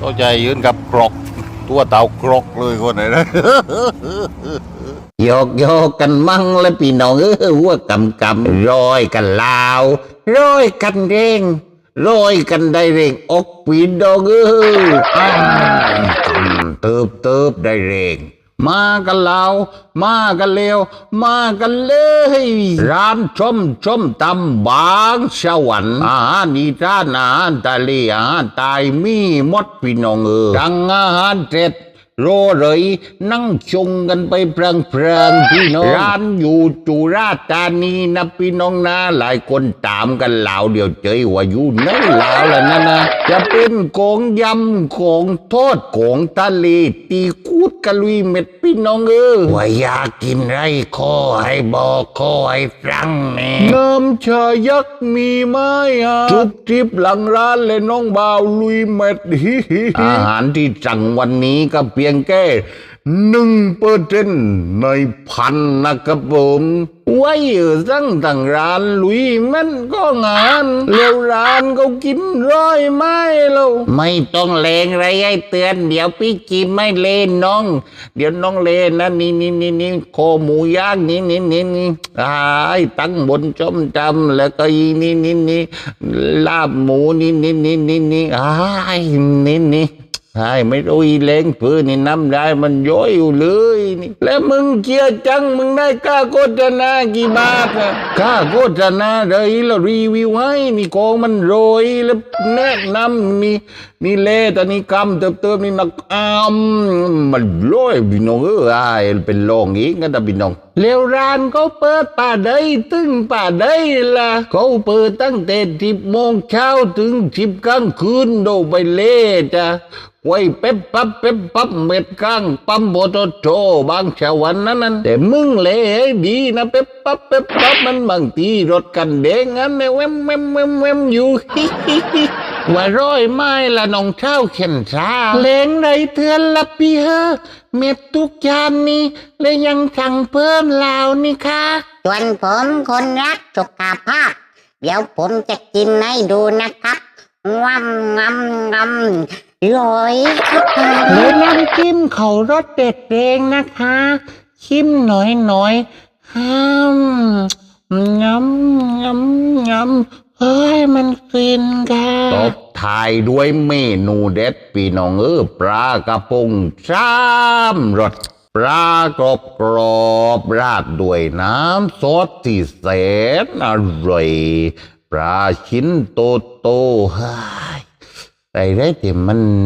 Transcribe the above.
ตัวใจยืนกับกรอก ตัวเต่ากรอกเลยคนไหนนะโยกโยกกันมั่งและพี่น้องเออหัวกำกำร้อยกันลาวร้อยกันเร่งร้อยกันได้เร่งอกปีนดองเอออ้าวกำเติบเติบได้เร่ง มากันลาวมากันเลวมากันเลย ร้านชมชมตำบางสวรรค์อาหารอีสานอาหารทะเลอาหารใตายมีหมดพี่น้องเออทั้งอาหารเจ็ด โรเลยนั่งชงกันไปเพลิงเพลิงๆพี่น้องร้านอยู่จุราษฎร์ธานีนะพี่น้องนะหลายคนตามกันเหล่าเดียวเจยว่าอยู่ในเหล่าแล้วนั่นนะจะเป็นของยำของทอดของทะเลตีกูดกะลุยเม็ด พี่น้องเออว่าอยากกินไรขอให้บอกขอให้ฟังแน่น้ำชายักษ์มีไหมอะจุบจิบหลังร้านเลยน้องบ่าวลุยเม็ดฮิฮิฮิอาหารที่สั่งวันนี้ก็เพียงแค่หนึ่งเปอร์เซ็นต์ในพันนะครับผม ไว้สั่งต่างร้านลุยมันก็งานแล้วร้านก็กินร้อยไม้เราไม่ต้องเลงไรให้เตือน เดี๋ยวพี่กิมไม่เลนน้อง เดี๋ยวน้องเลนนะนี่นี่นี่นี่โคหมูย่างนี่นี่นี่นี่อ้ายตั้งบนจอมจำแล้วก็อีนี่นี่นี่ลาบหมูนี่นี่นี่นี่นี่อ้ายนี่ นี่ใช่ไม่รู้อีเลงพื้นนี่น้ำได้มันย้อยอยู่เลยนี่แล้วมึงเกียร์จังมึงได้ค่าโฆษณากี่บาทอะค่าโฆษณาเลยแล้วรีวิวให้นี่กองมันโรยแล้วแนะนำนี่นี่เล่ตอนนี้กำเติบเติมนี่นักอามมันโรยพี่น้องเออไอเป็นโลงอีกกันแต่พี่น้อง แล้วร้านเขาเปิดป่าได้ตึงป่าได้ละเขาเปิดตั้งแต่สิบโมงเช้าถึงสิบกลางคืนโดไปเล่จ้ะไว้เป๊บปั๊บเป๊บปั๊บเม็ดกลางปั๊มโบโตโจบางชาวันนั้นนั้นแต่มึงเลยดีนะเป๊บปั๊บเป๊บปั๊บมันบางทีรถกันเด้งงั้นเนี่ยแวมแวมแวมแวมอยู่ฮิฮิฮิ ว่าร้อยไม้ละน้องเช้าเข็นชาเลงไรเทือนละพี่เฮอเม็ดทุกจานนี่และยังสั่งเพิ่มลาวนี่ค่ะส่วนผมคนรักสุขภาพ เดี๋ยวผมจะกินให้ดูนะครับงำงำงำลอยครับผมหรือน้ำจิ้มเขารสเด็ดเองนะคะ ชิมหน่อยหน่อยห้ามงำงำงำเฮ้ยมันฟินค่ะตบ ท้ายด้วยเมนูเด็ดปีน้องเออปลากระพงสามรสปลากรอบกรอบราดด้วยน้ำซอสที่แสนอร่อยปลาชิ้นโตโตเฮ้ยไอ้ได้แต่มัน